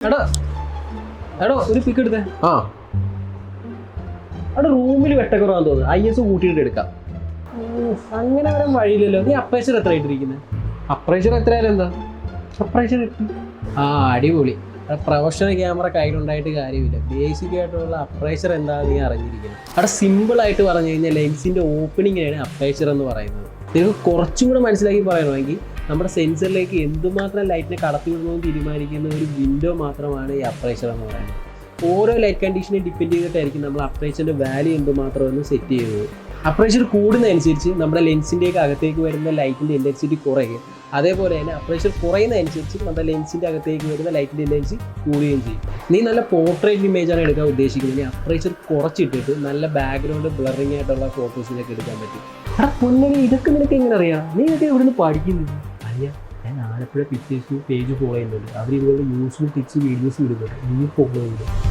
എടാ എടാ ഒരു പിക്ക് എടുത്തേ. ആ. അവിടെ റൂമിൽ വെട്ടക്കുറവാന്ന് തോന്നുന്നു. ഐ എസ് കൂട്ടിയിട്ട് എടുക്കാം. അങ്ങനെ വരാൻ വഴിയില്ലല്ലോ. നീ അപ്രേഷർ എത്ര ആയിട്ടിരിക്കുന്നത് അപ്രേഷർ എത്രയായാലും എന്താ? ആ അടിപൊളി. പ്രൊഫഷണൽ ക്യാമറ കയ്യിലുണ്ടായിട്ട് കാര്യമില്ല. ബേസിക് ആയിട്ടുള്ള അപ്രേഷർ എന്താണെന്ന് നീ അറിഞ്ഞിരിക്കണം അവിടെ സിമ്പിൾ ആയിട്ട് പറഞ്ഞു കഴിഞ്ഞാൽ ലെൻസിന്റെ ഓപ്പണിംഗിനാണ് അപ്രേഷർ എന്ന് പറയുന്നത്. നിങ്ങൾക്ക് കുറച്ചും കൂടെ മനസ്സിലാക്കി പറയണമെങ്കിൽ നമ്മുടെ സെൻസറിലേക്ക് എന്തുമാത്രം ലൈറ്റിനെ കടത്തിവിടണമെന്ന് തീരുമാനിക്കുന്ന ഒരു വിൻഡോ മാത്രമാണ് ഈ അപ്രേച്ചർ എന്ന് പറയുന്നത്. ഓരോ ലൈറ്റ് കണ്ടീഷനെ ഡിപ്പെൻഡ് ചെയ്തിട്ടായിരിക്കും നമ്മൾ അപ്രേച്ചറിന്റെ വാല്യൂ എന്തുമാത്രം ഒന്ന് സെറ്റ് ചെയ്യുന്നത്. അപ്രേച്ചർ കൂടുന്നതനുസരിച്ച് നമ്മുടെ ലെൻസിന്റെയൊക്കെ അകത്തേക്ക് വരുന്ന ലൈറ്റിന്റെ ഇന്റൻസിറ്റി കുറയും അതേപോലെ തന്നെ അപ്രേച്ചർ കുറയുന്നതനുസരിച്ച് നമ്മുടെ ലെൻസിന്റെ അകത്തേക്ക് വരുന്ന ലൈറ്റിന്റെ ഇന്റൻസി കൂടുകയും ചെയ്യും. നീ നല്ല പോർട്രേറ്റ് ഇമേജാണ് എടുക്കാൻ ഉദ്ദേശിക്കുന്നത്. അപ്രേച്ചർ കുറച്ചിട്ടിട്ട് നല്ല ബാക്ക്ഗ്രൗണ്ട് ബ്ലറിങ് ആയിട്ടുള്ള ഫോട്ടോസിനൊക്കെ എടുക്കാൻ പറ്റും. എടാ ഇതൊക്കെ നിനക്ക് എങ്ങനെ അറിയാം? നീ ഇതൊക്കെ ഇവിടുന്ന് പഠിക്കുന്നത് അറിയാം ഞാൻ ആലപ്പുഴ പിക്ചേഴ്സ് പേജ് ഫോളോ ചെയ്യുന്നുണ്ട്. അവർ ഇതുപോലെ യൂസ്ഫുൾ ടിപ്സ് വീഡിയോസ് ഇടുന്നുണ്ട്. നീ ഫോളോ ചെയ്യുന്നു